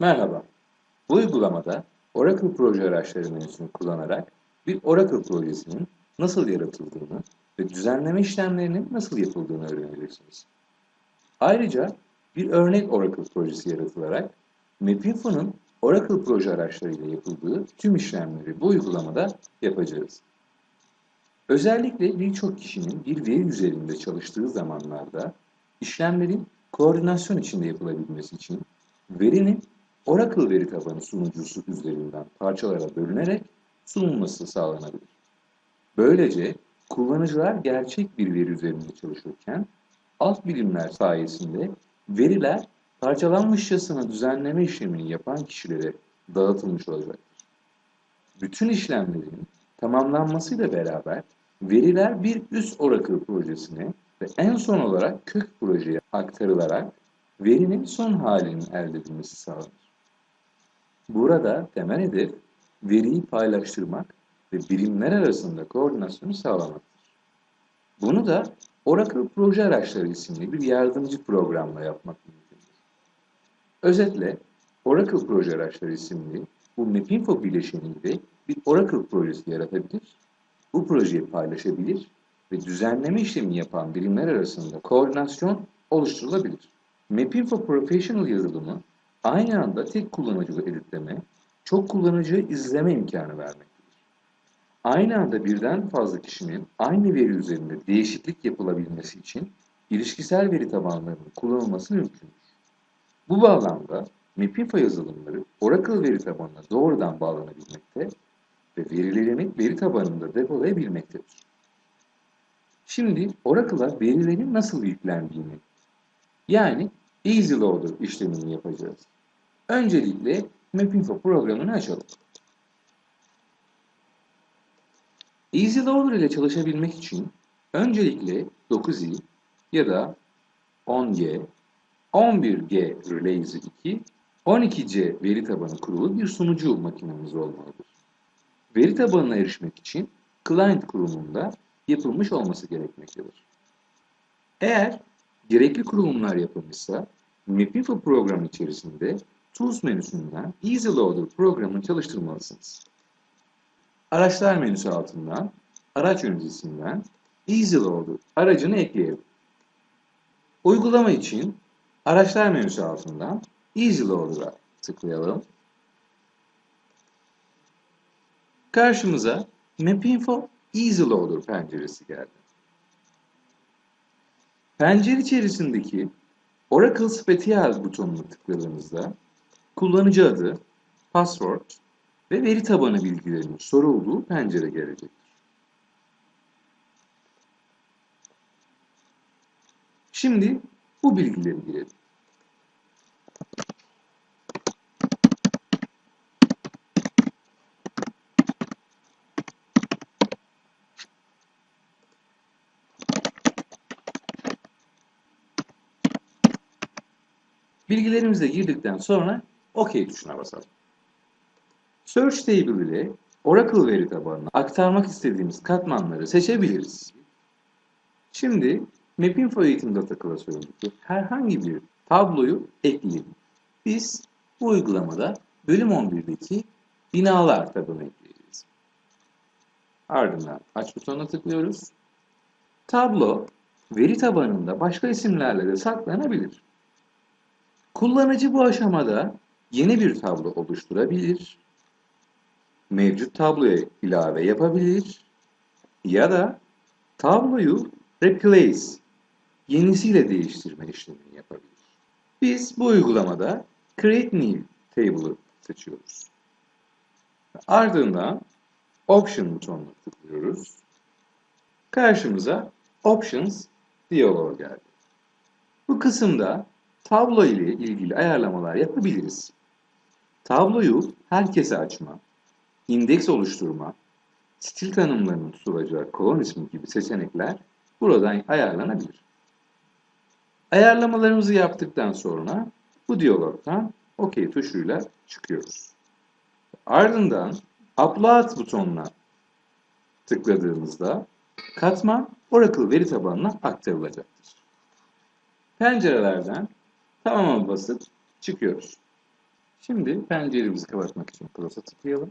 Merhaba. Bu uygulamada Oracle proje araçları menüsünü kullanarak bir Oracle projesinin nasıl yaratıldığını ve düzenleme işlemlerinin nasıl yapıldığını öğreneceksiniz. Ayrıca bir örnek Oracle projesi yaratılarak Mapinfo'nun Oracle proje araçlarıyla yapıldığı tüm işlemleri bu uygulamada yapacağız. Özellikle birçok kişinin bir veri üzerinde çalıştığı zamanlarda işlemlerin koordinasyon içinde yapılabilmesi için verinin Oracle veri tabanı sunucusu üzerinden parçalara bölünerek sunulması sağlanabilir. Böylece kullanıcılar gerçek bir veri üzerinde çalışırken alt bilimler sayesinde veriler parçalanmışçasına düzenleme işlemini yapan kişilere dağıtılmış olacaktır. Bütün işlemlerin tamamlanmasıyla beraber veriler bir üst Oracle projesine ve en son olarak kök projeye aktarılarak verinin son halinin elde edilmesi sağlanır. Burada temel hedef veriyi paylaştırmak ve birimler arasında koordinasyonu sağlamaktır. Bunu da Oracle Proje Araçları isimli bir yardımcı programla yapmak mümkündür. Özetle Oracle Proje Araçları isimli bu Mapinfo bileşeniyle bir Oracle projesi yaratabilir, bu projeyi paylaşabilir ve düzenleme işlemi yapan birimler arasında koordinasyon oluşturulabilir. Mapinfo Professional yazılımı aynı anda tek kullanıcılı editleme, çok kullanıcı izleme imkanı vermektedir. Aynı anda birden fazla kişinin aynı veri üzerinde değişiklik yapılabilmesi için ilişkisel veri tabanlarının kullanılması mümkündür. Bu bağlamda Mapinfo yazılımları Oracle veri tabanına doğrudan bağlanabilmekte ve verilerini veri tabanında depolayabilmektedir. Şimdi Oracle'a verilerin nasıl yüklendiğini yani Easy Loader işlemini yapacağız. Öncelikle Mapinfo programını açalım. Easy Loader ile çalışabilmek için öncelikle 9i ya da 10g, 11g Relays 2, 12c veri tabanı kurulu bir sunucu makinemiz olmalıdır. Veri tabanına erişmek için client kurulumunda yapılmış olması gerekmektedir. Eğer gerekli kurulumlar yapılmışsa Mapinfo programı içerisinde Tools menüsünden Easy Loader programını çalıştırmalısınız. Araçlar menüsü altından araç yöneticisinden Easy Loader aracını ekleyelim. Uygulama için araçlar menüsü altından Easy Loader'a tıklayalım. Karşımıza Mapinfo Easy Loader penceresi geldi. Pencere içerisindeki Oracle Special butonuna tıkladığınızda kullanıcı adı, password ve veri tabanı bilgilerinin sorulduğu pencere gelecektir. Şimdi bu bilgileri girelim. Bilgilerimizi girdikten sonra OK tuşuna basalım. Search Table ile Oracle veri tabanına aktarmak istediğimiz katmanları seçebiliriz. Şimdi Mapinfo Eğitim Data klasöründeki herhangi bir tabloyu ekleyelim. Biz bu uygulamada bölüm 11'deki binalar tabanı ekleyeceğiz. Ardından aç butonuna tıklıyoruz. Tablo veri tabanında başka isimlerle de saklanabilir. Kullanıcı bu aşamada yeni bir tablo oluşturabilir, mevcut tabloya ilave yapabilir ya da tabloyu replace, yenisiyle değiştirme işlemini yapabilir. Biz bu uygulamada Create New Table'ı seçiyoruz. Ardından Option butonuna tıklıyoruz. Karşımıza Options diyalog geldi. Bu kısımda tablo ile ilgili ayarlamalar yapabiliriz. Tabloyu herkese açma, indeks oluşturma, stil tanımlarının tutulacağı kolon ismi gibi seçenekler buradan ayarlanabilir. Ayarlamalarımızı yaptıktan sonra bu diyalogtan OK tuşuyla çıkıyoruz. Ardından Upload butonuna tıkladığımızda katman Oracle veri tabanına aktarılacaktır. Pencerelerden tamama basıp çıkıyoruz. Şimdi penceremizi kapatmak için close'a tıklayalım.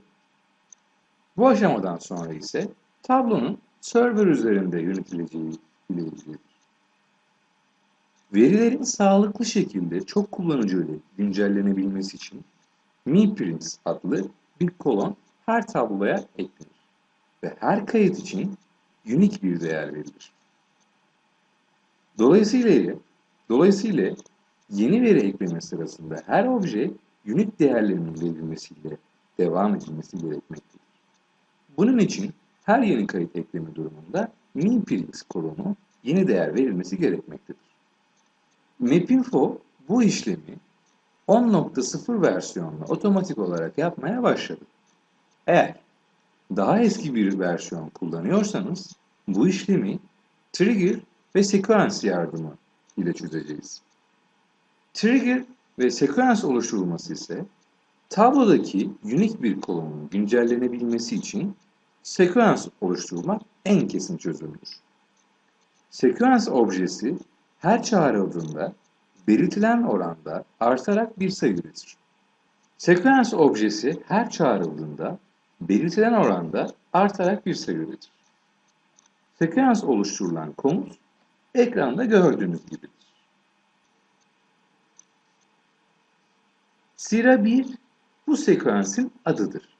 Bu aşamadan sonra ise tablonun server üzerinde yönetileceği ile ilgilidir. Verilerin sağlıklı şekilde çok kullanıcıyla güncellenebilmesi için MiPrints adlı bir kolon her tabloya eklenir ve her kayıt için unik bir değer verilir. Dolayısıyla dolayısıyla yeni veri ekleme sırasında her obje unik değerlerinin verilmesiyle devam edilmesi gerekmektedir. Bunun için her yeni kayıt ekleme durumunda MiPrints kolonu yeni değer verilmesi gerekmektedir. Mapinfo bu işlemi 10.0 versiyonla otomatik olarak yapmaya başladı. Eğer daha eski bir versiyon kullanıyorsanız bu işlemi trigger ve sequence yardımı ile çözeceğiz. Trigger ve sequence oluşturulması ise tablodaki unik bir kolonun güncellenebilmesi için sequence oluşturmak en kesin çözümdür. Sequence objesi her çağrıldığında belirtilen oranda artarak bir sayı üretir. Sequence objesi her çağrıldığında belirtilen oranda artarak bir sayı üretir. Sekans oluşturulan komut ekranda gördüğünüz gibidir. Sıra 1 bu sekansın adıdır.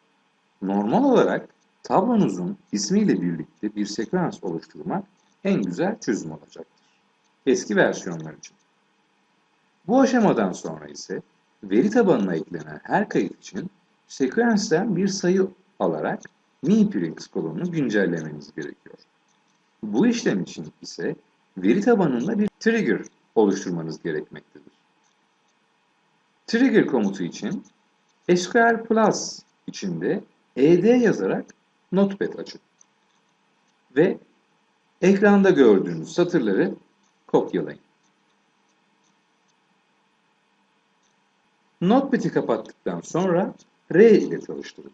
Normal olarak tablonuzun ismiyle birlikte bir sekans oluşturmak en güzel çözüm olacaktır. Eski versiyonlar için. Bu aşamadan sonra ise veri tabanına eklenen her kayıt için sekansten bir sayı alarak MiPrints kolonunu güncellemeniz gerekiyor. Bu işlem için ise veri tabanında bir trigger oluşturmanız gerekmektedir. Trigger komutu için SQL Plus içinde ed yazarak Notepad açın ve ekranda gördüğünüz satırları kopyalayın. Notepad'i kapattıktan sonra R ile çalıştırın.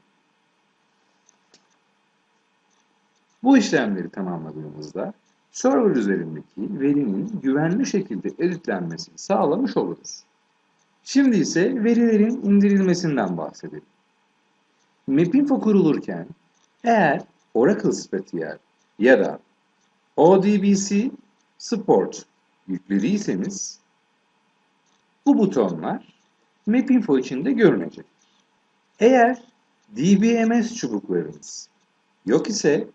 Bu işlemleri tamamladığımızda server üzerindeki verinin güvenli şekilde editlenmesini sağlamış oluruz. Şimdi ise verilerin indirilmesinden bahsedelim. Mapinfo kurulurken eğer Oracle Spatial ya da ODBC Support yüklediyseniz bu butonlar Mapinfo içinde görünecek. Eğer DBMS çubuklarınız yok ise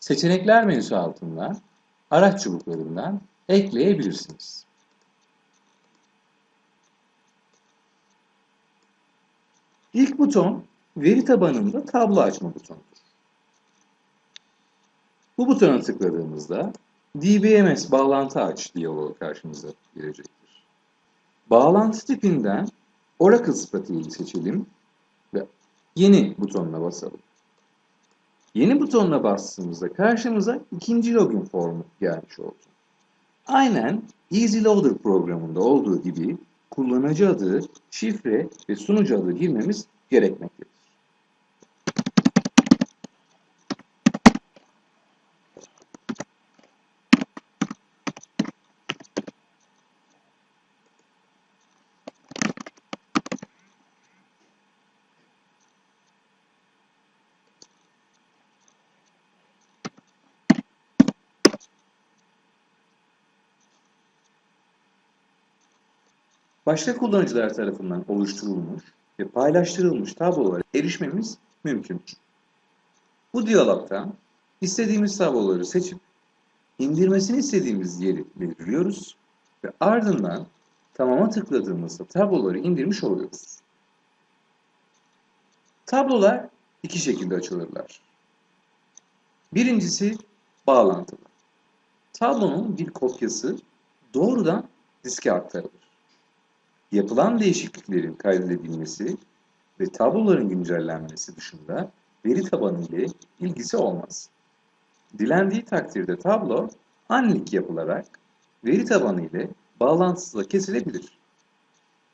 seçenekler menüsü altında araç çubuklarından ekleyebilirsiniz. İlk buton veri tabanında tablo açma butonudur. Bu butona tıkladığımızda DBMS bağlantı aç diyaloğu karşımıza gelecektir. Bağlantı tipinden Oracle Spatial'i seçelim ve yeni butonuna basalım. Yeni butonuna bastığımızda karşımıza ikinci login formu gelmiş oldu. Aynen Easy Loader programında olduğu gibi kullanıcı adı, şifre ve sunucu adı girmemiz gerekmektedir. Başka kullanıcılar tarafından oluşturulmuş ve paylaştırılmış tablolara erişmemiz mümkündür. Bu diyalogta istediğimiz tabloları seçip indirmesini istediğimiz yeri belirliyoruz ve ardından tamama tıkladığımızda tabloları indirmiş oluyoruz. Tablolar iki şekilde açılırlar. Birincisi bağlantılı. Tablonun bir kopyası doğrudan diske aktarılır yapılan değişikliklerin kaydedebilmesi ve tabloların güncellenmesi dışında veri tabanı ile ilgisi olmaz. Dilendiği takdirde tablo unlink yapılarak veri tabanı ile bağlantısıyla kesilebilir.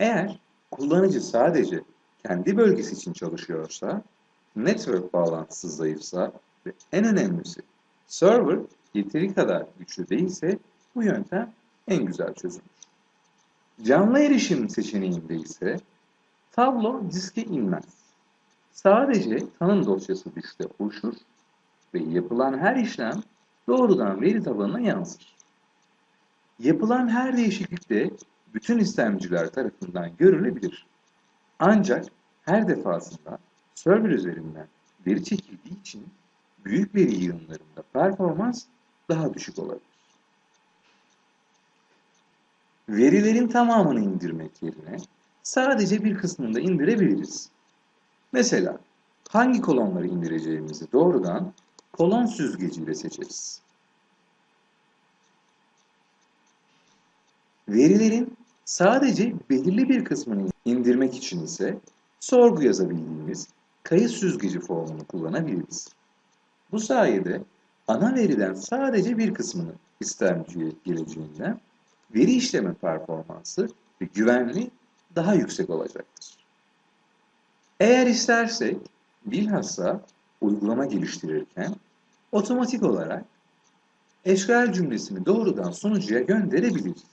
Eğer kullanıcı sadece kendi bölgesi için çalışıyorsa, network bağlantısı zayıfsa ve en önemlisi server yeteri kadar güçlü değilse bu yöntem en güzel çözüm. Canlı erişim seçeneğinde ise Tablo diske inmez. Sadece tanım dosyası diskte oluşur ve yapılan her işlem doğrudan veri tabanına yansır. Yapılan her değişiklik de bütün istemciler tarafından görülebilir. Ancak her defasında server üzerinden veri çekildiği için büyük veri yığınlarında performans daha düşük olabilir. Verilerin tamamını indirmek yerine sadece bir kısmını da indirebiliriz. Mesela hangi kolonları indireceğimizi doğrudan kolon süzgeciyle seçeriz. Verilerin sadece belirli bir kısmını indirmek için ise sorgu yazabildiğimiz kayıt süzgeci formunu kullanabiliriz. Bu sayede ana veriden sadece bir kısmını istemciye gireceğinden veri işleme performansı ve güvenliği daha yüksek olacaktır. Eğer istersek bilhassa uygulama geliştirirken otomatik olarak eşgal cümlesini doğrudan sunucuya gönderebiliriz.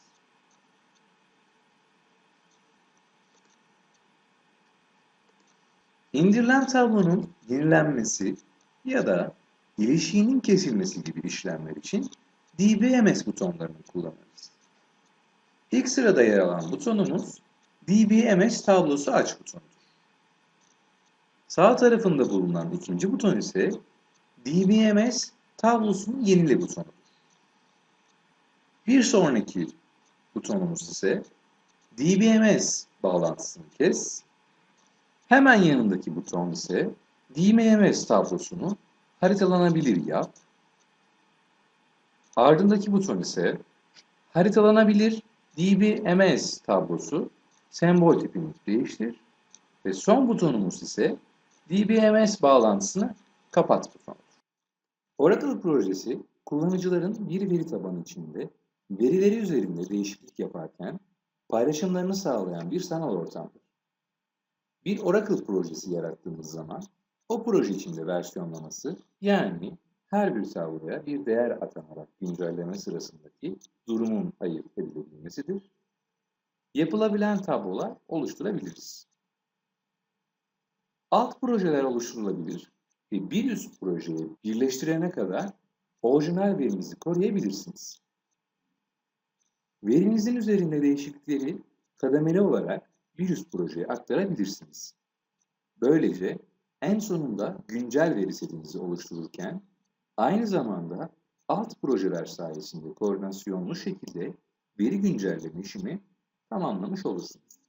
İndirilen tablonun yenilenmesi ya da ilişiğinin kesilmesi gibi işlemler için DBMS butonlarını kullanırız. İlk sırada yer alan butonumuz DBMS tablosu aç butonudur. Sağ tarafında bulunan ikinci buton ise DBMS tablosunu yenile butonudur. Bir sonraki butonumuz ise DBMS bağlantısını kes. Hemen yanındaki buton ise DBMS tablosunu haritalanabilir yap. Ardındaki buton ise haritalanabilir DBMS tablosu sembol tipini değiştir ve son butonumuz ise DBMS bağlantısını kapat butonu. Oracle projesi kullanıcıların bir veri tabanı içinde verileri üzerinde değişiklik yaparken paylaşımlarını sağlayan bir sanal ortamdır. Bir Oracle projesi yarattığımız zaman o proje içinde versiyonlaması yani her bir tabloya bir değer atanarak güncelleme sırasındaki durumun ayırt edilebilmesidir. Yapılabilen tablolar oluşturabiliriz. Alt projeler oluşturulabilir ve bir üst projeyi birleştirene kadar orijinal verinizi koruyabilirsiniz. Verinizin üzerinde değişiklikleri kademeli olarak bir üst projeye aktarabilirsiniz. Böylece en sonunda güncel veri setinizi oluştururken aynı zamanda alt projeler sayesinde koordinasyonlu şekilde veri güncelleme işimi tamamlamış olursunuz.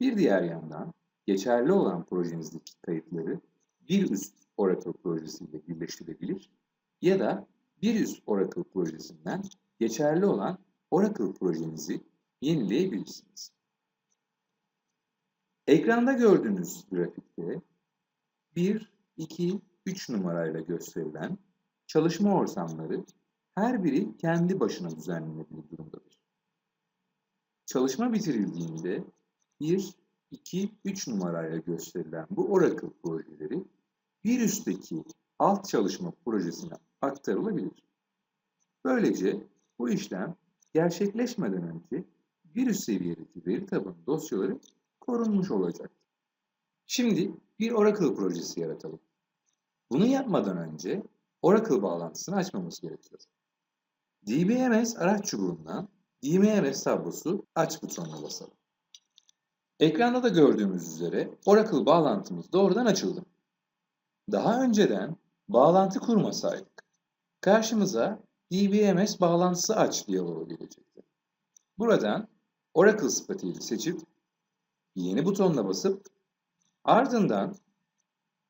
Bir diğer yandan geçerli olan projenizdeki kayıtları bir üst Oracle projesiyle birleştirebilir ya da bir üst Oracle projesinden geçerli olan Oracle projenizi yenileyebilirsiniz. Ekranda gördüğünüz grafikte 1, 2, 3 numarayla gösterilen çalışma ortamları her biri kendi başına düzenlenebilir durumdadır. Çalışma bitirildiğinde 1, 2, 3 numarayla gösterilen bu Oracle projeleri bir üstteki alt çalışma projesine aktarılabilir. Böylece bu işlem gerçekleşmeden önce bir üst seviyedeki veri tabanı dosyaları korunmuş olacak. Şimdi bir Oracle projesi yaratalım. Bunu yapmadan önce Oracle bağlantısını açmamız gerekiyor. DBMS araç çubuğundan DBMS tablosu aç butonuna basalım. Ekranda da gördüğümüz üzere Oracle bağlantımız doğrudan açıldı. Daha önceden bağlantı kurmasaydık karşımıza DBMS bağlantısı aç diyaloğu gelecekti. Buradan Oracle sıfatıyla seçip yeni butonuna basıp ardından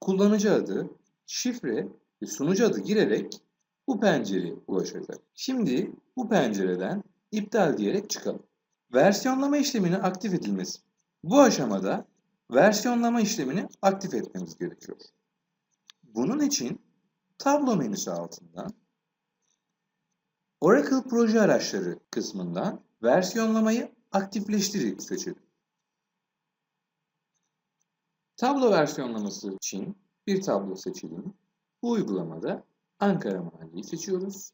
kullanıcı adı, şifre ve sunucu adı girerek bu pencereye ulaşacak. Şimdi bu pencereden iptal diyerek çıkalım. Versiyonlama işlemini aktif edilmesi. Bu aşamada versiyonlama işlemini aktif etmemiz gerekiyor. Bunun için tablo menüsü altından Oracle proje araçları kısmından versiyonlamayı aktifleştirip seçelim. Tablo versiyonlaması için bir tablo seçelim. Bu uygulamada Ankara Mahalleyi seçiyoruz.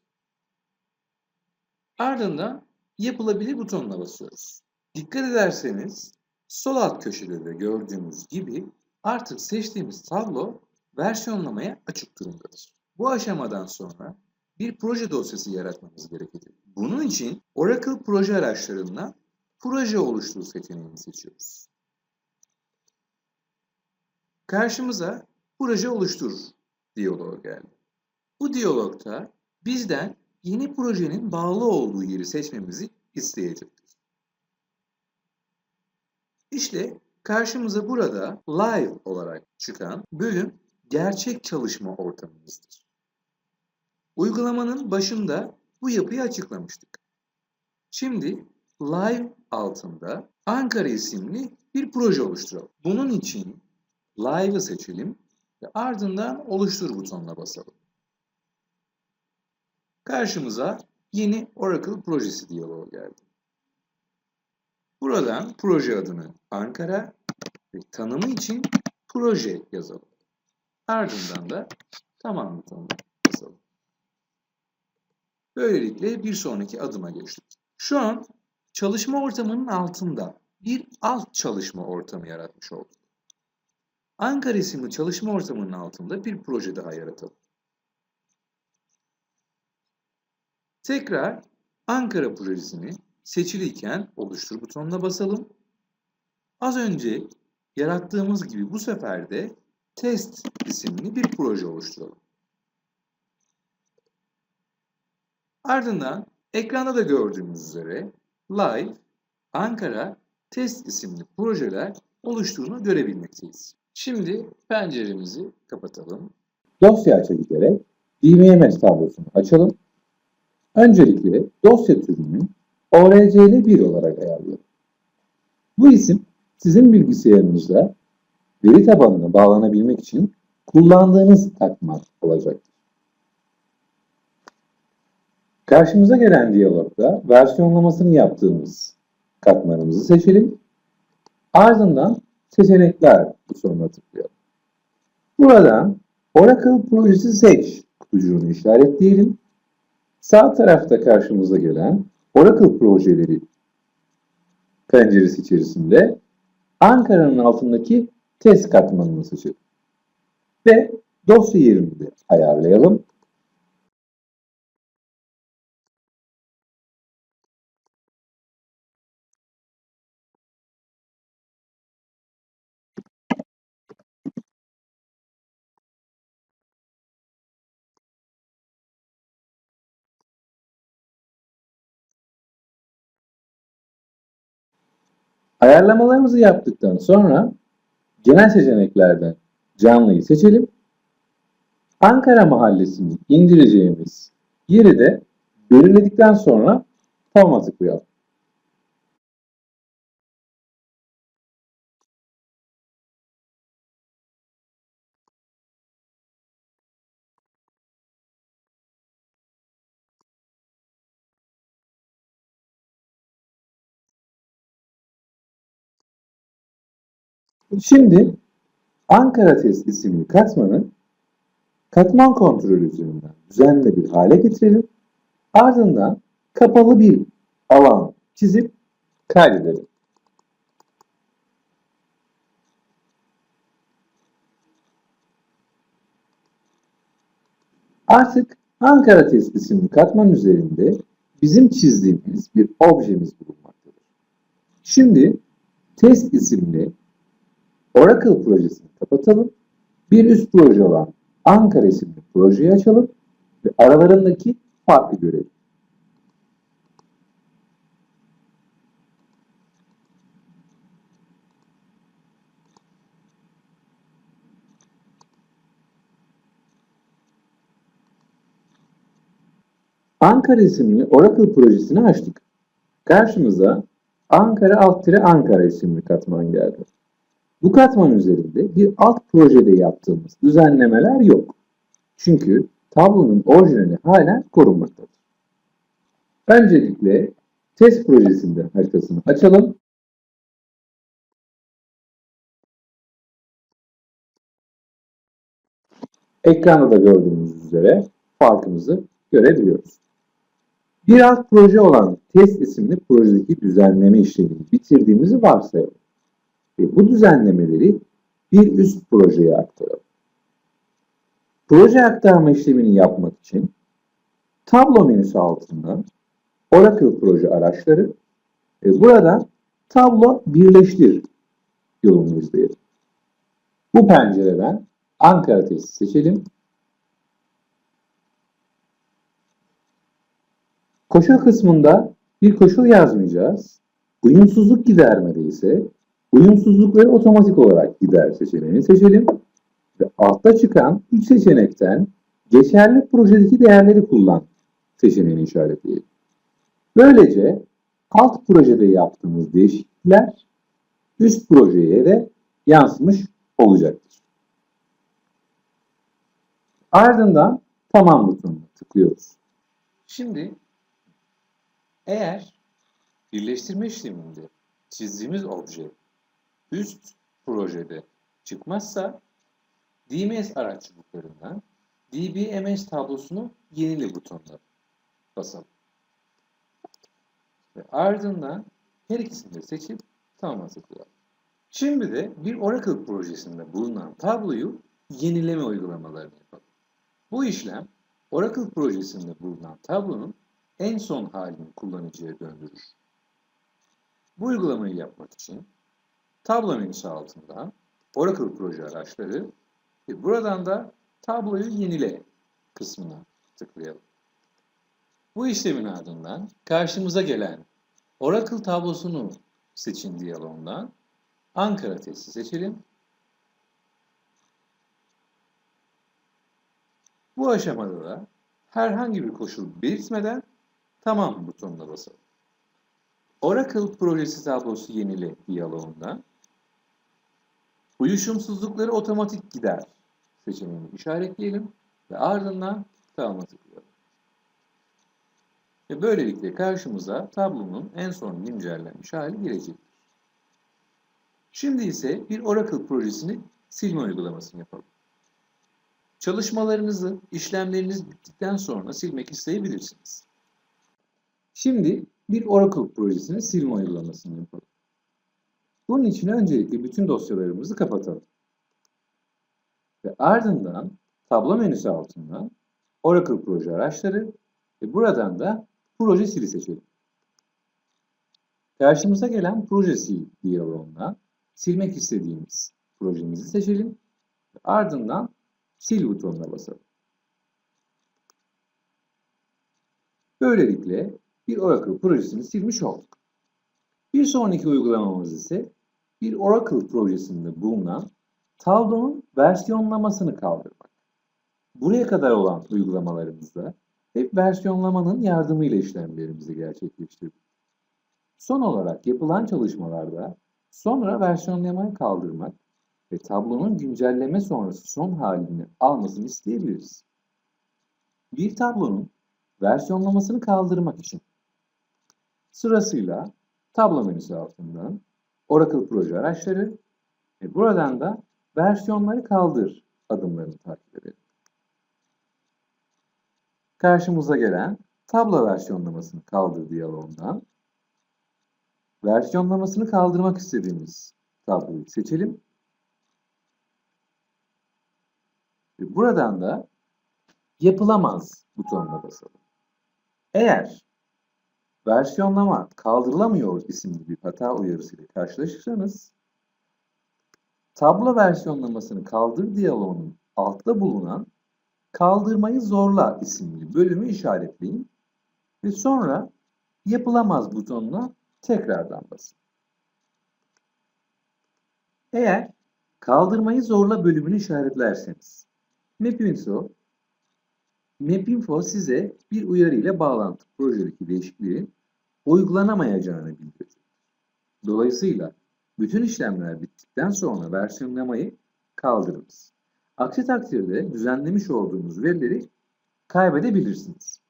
Ardından yapılabilir butonuna basıyoruz. Dikkat ederseniz Sol alt köşede de gördüğümüz gibi artık seçtiğimiz tablo versiyonlamaya açık durumdadır. Bu aşamadan sonra bir proje dosyası yaratmamız gerekecek. Bunun için Oracle proje araçlarından proje oluştur seçeneğini seçiyoruz. Karşımıza proje oluştur diyaloğu geldi. Bu diyalogta bizden yeni projenin bağlı olduğu yeri seçmemizi isteyecektir. İşte karşımıza burada live olarak çıkan bölüm gerçek çalışma ortamımızdır. Uygulamanın başında bu yapıyı açıklamıştık. Şimdi live altında Ankara isimli bir proje oluşturalım. Bunun için live'ı seçelim ve ardından oluştur butonuna basalım. Karşımıza yeni Oracle projesi diyaloğu geldi. Buradan proje adını Ankara ve tanımı için proje yazalım. Ardından da tamam butonuna basalım. Böylelikle bir sonraki adıma geçtik. Şu an çalışma ortamının altında bir alt çalışma ortamı yaratmış olduk. Ankara isimli çalışma ortamının altında bir proje daha yaratalım. Tekrar Ankara projesini seçiliyken oluştur butonuna basalım. Az önce yarattığımız gibi bu sefer de test isimli bir proje oluşturalım. Ardından ekranda da gördüğümüz üzere Live, Ankara, Test isimli projeler oluştuğunu görebilmekteyiz. Şimdi penceremizi kapatalım. Dosya aça giderek DMMS tablosunu açalım. Öncelikle dosya türünü ORCL 1 olarak ayarlayalım. Bu isim sizin bilgisayarınızda veri tabanına bağlanabilmek için kullandığınız takma olacaktır. Karşımıza gelen diyalogda versiyonlamasını yaptığımız katmanımızı seçelim. Ardından seçenekler butonuna tıklayalım. Buradan Oracle projesi seç kutucuğunu işaretleyelim. Sağ tarafta karşımıza gelen Oracle projeleri penceresi içerisinde Ankara'nın altındaki test katmanını seçelim. Ve dosya yerini de ayarlayalım. Ayarlamalarımızı yaptıktan sonra genel seçeneklerden canlıyı seçelim. Ankara mahallesini indireceğimiz yeri de belirledikten sonra forma tıklayalım. Şimdi Ankara test isimli katmanı katman kontrolü üzerinden düzenli bir hale getirelim. Ardından kapalı bir alan çizip kaydedelim. Artık Ankara test isimli katman üzerinde bizim çizdiğimiz bir objemiz bulunmaktadır. Şimdi test isimli Oracle projesini kapatalım. Bir üst proje olan Ankara isimli projeyi açalım ve aralarındaki farkı görelim. Ankara isimli Oracle projesini açtık. Karşımıza Ankara alt Ankara isimli katman geldi. Bu katman üzerinde bir alt projede yaptığımız düzenlemeler yok. Çünkü tablonun orijinali hala korunmaktadır. Öncelikle test projesinde haritasını açalım. Ekranda da gördüğünüz üzere farkımızı görebiliyoruz. Bir alt proje olan test isimli projedeki düzenleme işlemini bitirdiğimizi varsayalım. Ve bu düzenlemeleri bir üst projeye aktaralım. Proje aktarma işlemini yapmak için tablo menüsü altından Oracle proje araçları ve buradan tablo birleştir yolunu izleyelim. Bu pencereden Ankara testi seçelim. Koşul kısmında bir koşul yazmayacağız. Uyumsuzluk gidermede ise uyumsuzlukları otomatik olarak gider seçeneğini seçelim. Ve altta çıkan 3 seçenekten geçerli projedeki değerleri kullan seçeneğini işaretleyelim. Böylece alt projede yaptığımız değişiklikler üst projeye de yansımış olacaktır. Ardından tamam butonuna tıklıyoruz. Şimdi eğer birleştirme işleminde çizdiğimiz obje üst projede çıkmazsa DMS araççılıklarından DBMS tablosunu yenile butonuna basalım. Ve ardından her ikisini de seçip tamam'a tıklayalım. Şimdi de bir Oracle projesinde bulunan tabloyu yenileme uygulamalarını yapalım. Bu işlem Oracle projesinde bulunan tablonun en son halini kullanıcıya döndürür. Bu uygulamayı yapmak için tablo menüsü altından Oracle proje araçları ve buradan da tabloyu yenile kısmına tıklayalım. Bu işlemin ardından karşımıza gelen Oracle tablosunu seçin diyaloğundan Ankara testi seçelim. Bu aşamada da herhangi bir koşul belirtmeden tamam butonuna basalım. Oracle projesi tablosu yenile diyaloğundan uyuşumsuzlukları otomatik gider seçeneğini işaretleyelim ve ardından tamam'a tıklayalım. Ve böylelikle karşımıza tablonun en son güncellenmiş hali gelecektir. Şimdi ise bir Oracle projesini silme uygulamasını yapalım. Çalışmalarınızı, işlemleriniz bittikten sonra silmek isteyebilirsiniz. Şimdi bir Oracle projesini silme uygulamasını yapalım. Bunun için öncelikle bütün dosyalarımızı kapatalım. Ve ardından tablo menüsü altından Oracle proje araçları ve buradan da proje sili seçelim. Karşımıza gelen proje sil diyaloğundan silmek istediğimiz projemizi seçelim. Ve ardından sil butonuna basalım. Böylelikle bir Oracle projesini silmiş olduk. Bir sonraki uygulamamız ise bir Oracle projesinde bulunan tablonun versiyonlamasını kaldırmak. Buraya kadar olan uygulamalarımızda hep versiyonlamanın yardımıyla işlemlerimizi gerçekleştirdik. Son olarak yapılan çalışmalarda sonra versiyonlamayı kaldırmak ve tablonun güncelleme sonrası son halini almasını isteyebiliriz. Bir tablonun versiyonlamasını kaldırmak için sırasıyla tablo menüsü altından Oracle proje araçları ve buradan da versiyonları kaldır adımlarını takip edelim. Karşımıza gelen tablo versiyonlamasını kaldır diyaloğundan versiyonlamasını kaldırmak istediğimiz tabloyu seçelim. Ve buradan da yapılamaz butonuna basalım. Eğer versiyonlama kaldırılamıyor isimli bir hata uyarısıyla karşılaşırsanız tablo versiyonlamasını kaldır diyaloğunun altta bulunan kaldırmayı zorla isimli bölümü işaretleyin ve sonra yapılamaz butonuna tekrardan basın. Eğer kaldırmayı zorla bölümünü işaretlerseniz Mapinfo Mapinfo size bir uyarı ile bağlantı projedeki değişikliğin uygulanamayacağını bildirecek. Dolayısıyla bütün işlemler bittikten sonra versiyonlamayı kaldırınız. Aksi takdirde düzenlemiş olduğunuz verileri kaybedebilirsiniz.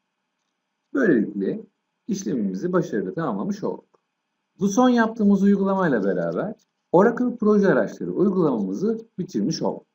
Böylelikle işlemimizi başarıyla tamamlamış olduk. Bu son yaptığımız uygulamayla beraber Oracle proje araçları uygulamamızı bitirmiş olduk.